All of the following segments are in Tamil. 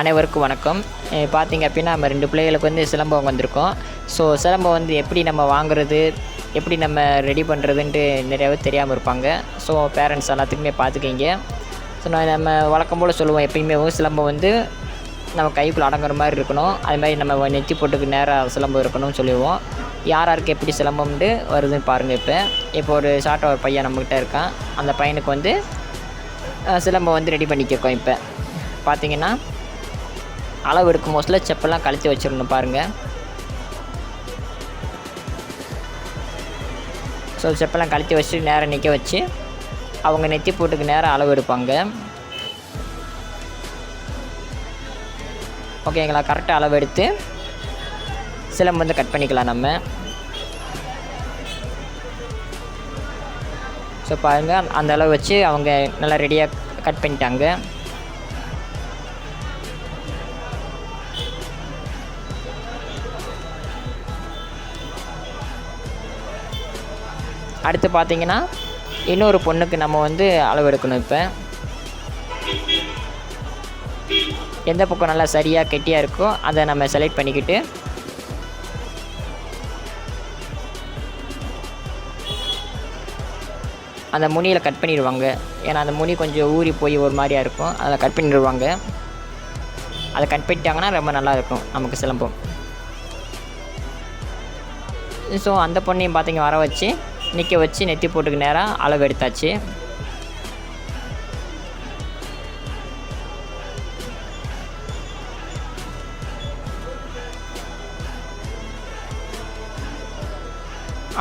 அனைவருக்கும் வணக்கம். பார்த்திங்க பார்த்தீங்க அப்படின்னா நம்ம ரெண்டு பிள்ளைகளுக்கு வந்து சிலம்பம் வந்திருக்கோம். ஸோ சிலம்பம் வந்து எப்படி நம்ம வாங்குறது எப்படி நம்ம ரெடி பண்ணுறதுன்ட்டு நிறையாவே தெரியாமல் இருப்பாங்க. ஸோ பேரண்ட்ஸ் எல்லாத்துக்குமே பார்த்துக்கிங்க ஸோ நான் நம்ம வழக்கம் போல் சொல்லுவோம் எப்பயுமே சிலம்பம் வந்து நம்ம கைக்குள்ளே அடங்குற மாதிரி இருக்கணும். அது மாதிரி நம்ம நெத்தி போட்டுக்கு நேராக சிலம்பம் இருக்கணும்னு சொல்லுவோம் யார் யாருக்கு எப்படி சிலம்பம்ட்டு வருதுன்னு பாருங்கள் இப்போ. இப்போ ஒரு ஷார்ட்டாக ஒரு பையன் நம்மக்கிட்ட இருக்கான். அந்த பையனுக்கு வந்து சிலம்பம் வந்து ரெடி பண்ணிக்கிருக்கோம் இப்போ. பார்த்தீங்கன்னா அளவு எடுக்கும் மோஸ்ட்டில் செப்பெல்லாம் கழித்து வச்சிடணும் பாருங்கள் ஸோ செப்பெல்லாம் கழித்து வச்சுட்டு நேரம் நிற்க வச்சு அவங்க நெத்தி போட்டுக்கு நேராக அளவு எடுப்பாங்க. ஓகேங்களா கரெக்டாக அளவு எடுத்து சிலம்பு வந்து கட் பண்ணிக்கலாம் நம்ம. ஸோ பாருங்கள் அந்த அளவு வச்சு அவங்க நல்லா ரெடியாக கட் பண்ணிட்டாங்க. அடுத்து பார்த்தீங்கன்னா இன்னொரு பொண்ணுக்கு நம்ம வந்து அளவு எடுக்கணும் இப்போ. எந்த பக்கம் நல்லா சரியாக கெட்டியாக இருக்கோ அதை நம்ம செலக்ட் பண்ணிக்கிட்டு அந்த முனியில் கட் பண்ணிடுவாங்க. ஏன்னா அந்த முனி கொஞ்சம் ஊறி போய் ஒரு மாதிரியா இருக்கும். அதை கட் பண்ணிடுவாங்க. அதை கட் பண்ணிட்டாங்கன்னா ரொம்ப நல்லா இருக்கும் நமக்கு சிலம்பம். ஸோ அந்த பொண்ணையும் பார்த்தீங்க வர வச்சு நிற்க வச்சு நெத்தி போட்டுக்கு நேராக அளவு எடுத்தாச்சு.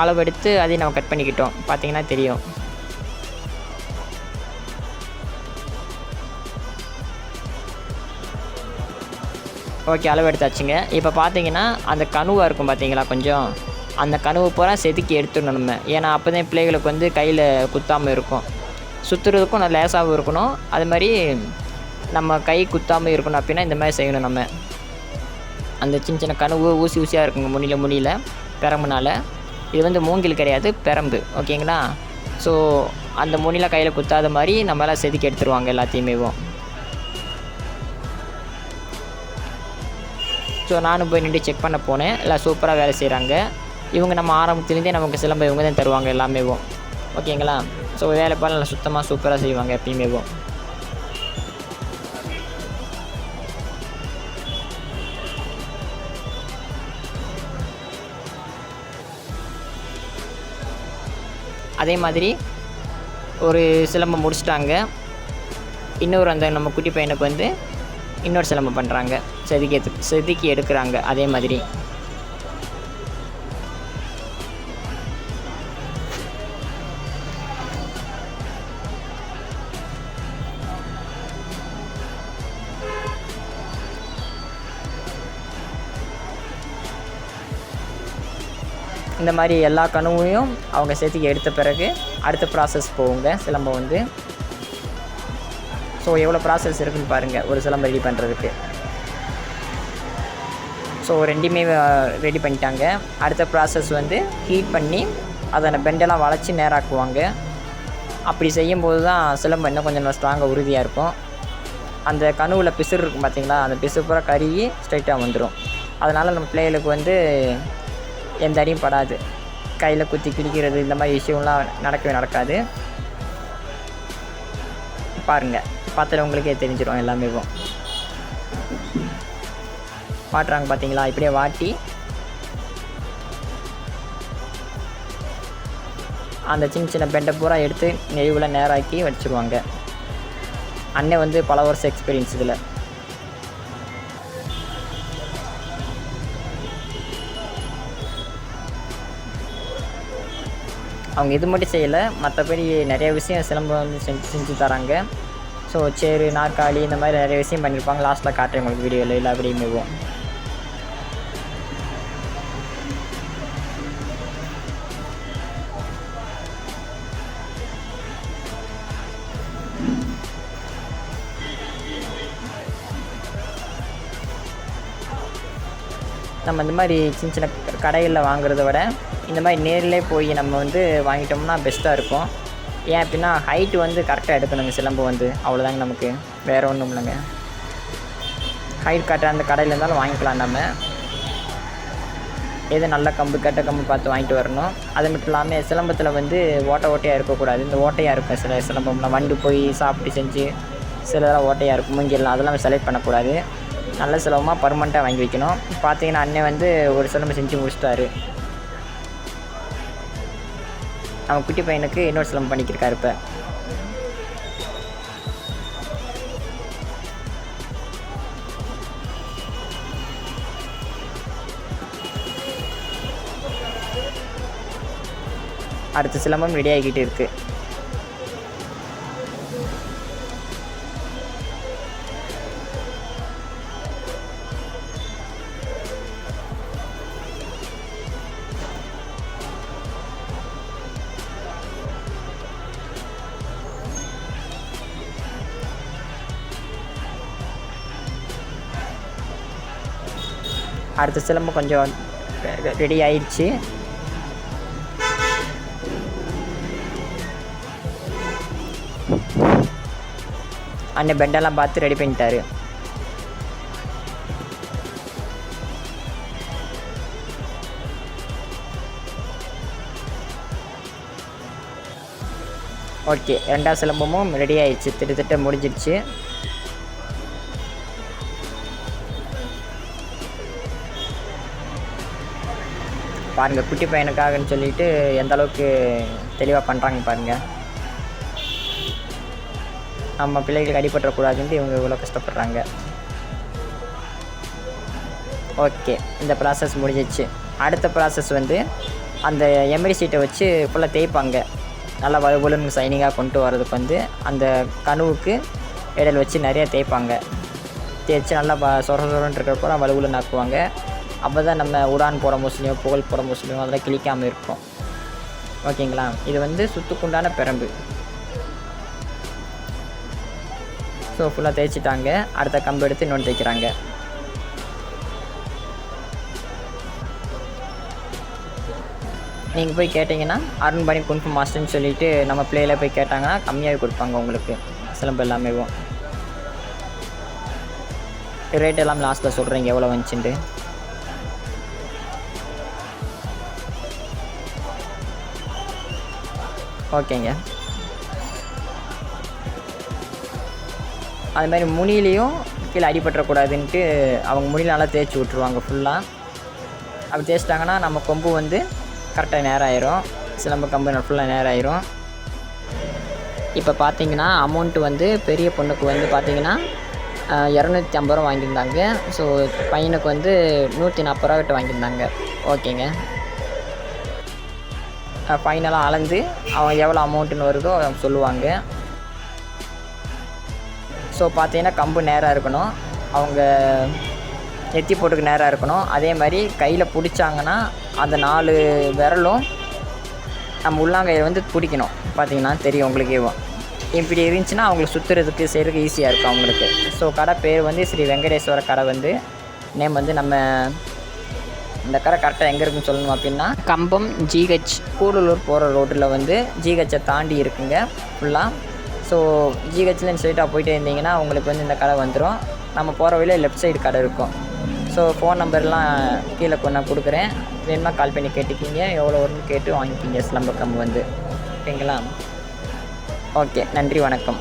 அளவெடுத்து அதையும் நம்ம கட் பண்ணிக்கிட்டோம். பார்த்தீங்கன்னா தெரியும். ஓகே அளவு எடுத்தாச்சுங்க. இப்போ பார்த்தீங்கன்னா அந்த கணுவாக இருக்கும் பார்த்தீங்களா கொஞ்சம்? அந்த கனவு பூரா செதுக்கி எடுத்துடணும் நம்ம. ஏன்னா அப்போ தான் பிள்ளைகளுக்கு வந்து கையில் குத்தாமல் இருக்கும். சுற்றுறதுக்கும் நல்லா லேசாகவும் இருக்கணும். அது மாதிரி நம்ம கை குத்தாமல் இருக்கணும் அப்படின்னா இந்த மாதிரி செய்யணும் நம்ம. அந்த சின்ன சின்ன கனவு ஊசி ஊசியாக இருக்குங்க முனியில் முனியில் பெரம்புனால. இது வந்து மூங்கில் கிடையாது பெரம்பு. ஓகேங்களா? ஸோ அந்த முனியில் கையில் குத்தாத மாதிரி நம்மளாம் செதுக்கி எடுத்துருவாங்க எல்லாத்தையுமேவும் ஸோ நானும் போய் நின்று செக் பண்ண போனேன். எல்லாம் சூப்பராக வேலை செய்கிறாங்க இவங்க நம்ம ஆரம்பத்துலேருந்தே நமக்கு சிலம்பம் இவங்க தான் தருவாங்க எல்லாமேவும் ஓகேங்களா? ஸோ வேலை நல்லா சுத்தமாக சூப்பராக செய்வாங்க எப்பயுமேவும் அதே மாதிரி ஒரு சிலம்பம் முடிச்சிட்டாங்க. இன்னொரு அந்த நம்ம குட்டி பையனுக்கு வந்து இன்னொரு சிலம்பம் பண்ணுறாங்க செதுக்கி எடுத்து செதுக்கி எடுக்கிறாங்க. அதே மாதிரி. இந்த மாதிரி எல்லா கனவையும் அவங்க சேர்த்துக்கு எடுத்த பிறகு அடுத்த ப்ராசஸ் போகுங்க. சிலம்பம் வந்து. ஸோ எவ்வளோ ப்ராசஸ் இருக்குன்னு பாருங்கள் ஒரு சிலம்பம் ரெடி பண்ணுறதுக்கு ஸோ ரெண்டுமே ரெடி பண்ணிட்டாங்க. அடுத்த ப்ராசஸ் வந்து ஹீட் பண்ணி அதை பெண்டெல்லாம் வளைச்சி நேராக்குவாங்க. அப்படி செய்யும்போது தான் சிலம்பம் இன்னும் கொஞ்சம் ஸ்ட்ராங்காக உறுதியாக இருக்கும். அந்த கனவில் பிசுறு இருக்கும் பார்த்தீங்களா அந்த பிசு பூரா கருகி ஸ்ட்ரைட்டாக வந்துடும் அதனால் நம்ம பிள்ளைகளுக்கு வந்து எந்த அடியும் படாது. கையில் குத்தி கிழிக்கிறது இந்த மாதிரி விஷயம்லாம் நடக்கவே நடக்காது. பாருங்கள் பார்த்தால உங்களுக்கே தெரிஞ்சிடும் எல்லாமே வாட்டுறாங்க பார்த்தீங்களா இப்படியே வாட்டி. அந்த சின்ன சின்ன பெண்டை பூரா எடுத்து நெய்வில் நேராக்கி வச்சுருவாங்க. அண்ணன் வந்து பல வருஷம் எக்ஸ்பீரியன்ஸ் இதில். அவங்க இது மட்டும் செய்யலை. மற்றபடி நிறைய விஷயம் சிலம்பம் வந்து செஞ்சு செஞ்சு தராங்க. ஸோ சேரு நாற்காலி இந்த மாதிரி நிறைய விஷயம் பண்ணியிருப்பாங்க. லாஸ்ட்டில் காட்டுறேன் உங்களுக்கு வீடியோவில் இல்லை அப்படியுமேவும் நம்ம இந்த மாதிரி சின்ன சின்ன கடைகளில் வாங்குறத விட இந்த மாதிரி நேரிலே போய் நம்ம வந்து வாங்கிட்டோம்னா பெஸ்ட்டாக இருக்கும். ஏன் அப்படின்னா ஹைட்டு வந்து கரெக்டாக எடுக்கணுங்க சிலம்பு வந்து. அவ்வளோதாங்க நமக்கு. வேறு ஒன்றும் இல்லைங்க. ஹைட் கரெக்டாக அந்த கடையில் இருந்தாலும் வாங்கிக்கலாம் நம்ம. எது நல்ல கம்பு கெட்ட கம்பு பார்த்து வாங்கிட்டு வரணும். அது மட்டும் இல்லாமல் சிலம்பத்தில் வந்து ஓட்டை ஓட்டையாக இருக்கக்கூடாது. இந்த ஓட்டையாக இருக்கும் சில சிலம்பம்லாம். வண்டு போய் சாப்பிட்டு செஞ்சு சிலதெல்லாம் ஓட்டையாக இருக்கும். மூங்கிலாம் அதெல்லாம் செலக்ட் பண்ணக்கூடாது. நல்ல சிலம்பமாக பர்மனெண்ட்டாக வாங்கி வைக்கணும். பார்த்தீங்கன்னா அண்ணன் வந்து ஒரு சிலம்பம் செஞ்சு முடிச்சிட்டாரு. அவன் குட்டி பையனுக்கு இன்னொரு சிலம்பம் பண்ணிக்கிருக்காரு இப்போ. அடுத்த சிலம்பம் ரெடி ஆகிக்கிட்டு இருக்குது அடுத்த சிலம்பம் கொஞ்சம் ரெடி ஆயிடுச்சு. அண்ணன் பெண்டெல்லாம் பார்த்து ரெடி பண்ணிட்டாரு. ஓகே ரெண்டாவது சிலம்பமும் ரெடி ஆயிடுச்சு. திட்டத்திட்ட முடிஞ்சிடுச்சு பாருங்கள் குட்டி பையனுக்காகன்னு சொல்லிட்டு எந்த அளவுக்கு தெளிவாக பண்ணுறாங்க பாருங்கள் நம்ம பிள்ளைகளுக்கு அடிபட்டுறக்கூடாதுன்ட்டு இவங்க இவ்வளோ கஷ்டப்படுறாங்க. ஓகே இந்த ப்ராசஸ் முடிஞ்சிச்சு. அடுத்த ப்ராசஸ் வந்து அந்த எம்ரி சீட்டை வச்சு ஃபுல்லாக தேய்ப்பாங்க. நல்லா வலுவலுன்னு சைனிங்காக கொண்டு வரதுக்கு வந்து அந்த கனவுக்கு இடல் வச்சு நிறையா தேய்ப்பாங்க. தேய்ச்சி நல்லா சொர சொரன்னு இருக்கிறப்போ வலுவலுன்னு ஆக்குவாங்க. அப்போ தான் நம்ம உடான் போட மோசலையோ புகழ் போகிற மோசலையோ அதெல்லாம் கிளிக்காமல் இருக்கும் ஓகேங்களா? இது வந்து சுத்துக்குண்டான பெரம்பு. ஸோ ஃபுல்லாக தேய்ச்சிட்டாங்க. அடுத்த கம்பு எடுத்து இன்னொன்று தேய்க்கிறாங்க. நீங்கள் போய் கேட்டிங்கன்னா அருண்பாணி குன்ஃபு மாஸ்டர்னு சொல்லிட்டு நம்ம பிளேயில் போய் கேட்டாங்கன்னா கம்மியாகவே கொடுப்பாங்க உங்களுக்கு. சிலம்பு எல்லாமே ரேட் எல்லாம் லாஸ்ட்டில் சொல்கிறீங்க எவ்வளோ வந்துச்சுட்டு ஓகேங்க. அது மாதிரி முனிலையும் கீழே அடிபட்டுறக்கூடாதுன்ட்டு அவங்க முனியில் நல்லா தேய்ச்சி விட்ருவாங்க ஃபுல்லாக அப்படி தேய்ச்சிட்டாங்கன்னா நம்ம கொம்பு வந்து கரெக்டாக நேரம் ஆயிரும் சிலம்ப கம்பு ஃபுல்லாக நேரம் ஆயிரும் இப்போ பார்த்தீங்கன்னா அமௌண்ட்டு வந்து பெரிய பொண்ணுக்கு வந்து பார்த்தீங்கன்னா இரநூத்தி ஐம்பது ரூபா வாங்கியிருந்தாங்க. ஸோ பையனுக்கு வந்து நூற்றி நாற்பது ரூபா கிட்ட வாங்கியிருந்தாங்க. ஓகேங்க. ஃபைனலாக அலைஞ்சு அவன் எவ்வளோ அமௌண்ட்டுன்னு வருதோ சொல்லுவாங்க. ஸோ பார்த்தீங்கன்னா கம்பு நேராக இருக்கணும். அவங்க நெத்தி போட்டுக்கு நேராக இருக்கணும். அதே மாதிரி கையில் பிடிச்சாங்கன்னா அந்த நாலு விரலும் நம்ம உள்ளாங்கையை வந்து பிடிக்கணும். பார்த்தீங்கன்னா தெரியும் உங்களுக்கு இப்படி இருந்துச்சுன்னா அவங்களுக்கு சுற்றுறதுக்கு செய்கிறதுக்கு ஈஸியாக இருக்கும் அவங்களுக்கு. ஸோ கடை பேர் வந்து ஸ்ரீ வெங்கடேஸ்வர கடை வந்து நேம் வந்து நம்ம இந்த கடை கரெக்டாக எங்கே இருக்குன்னு சொல்லணும் அப்படின்னா கம்பம் ஜிஹெச் கூடலூர் போகிற ரோட்டில் வந்து ஜிஹெச்சை தாண்டி இருக்குங்க ஃபுல்லாக ஸோ ஜிஹெச்சில் ஸ்ட்ரைட்டாக போயிட்டே இருந்தீங்கன்னா உங்களுக்கு வந்து இந்த கடை வந்துடும் நம்ம போகிற வழியில் லெஃப்ட் சைடு கடை இருக்கும். ஸோ ஃபோன் நம்பர்லாம் கீழே நான் கொடுக்குறேன். வேணுமா கால் பண்ணி கேட்டுக்கிங்க எவ்வளோ வரும்னு கேட்டு வாங்கிக்கிங்க சிலம்பக்கம் கம்பு வந்து. ஓகேங்களா ஓகே நன்றி வணக்கம்.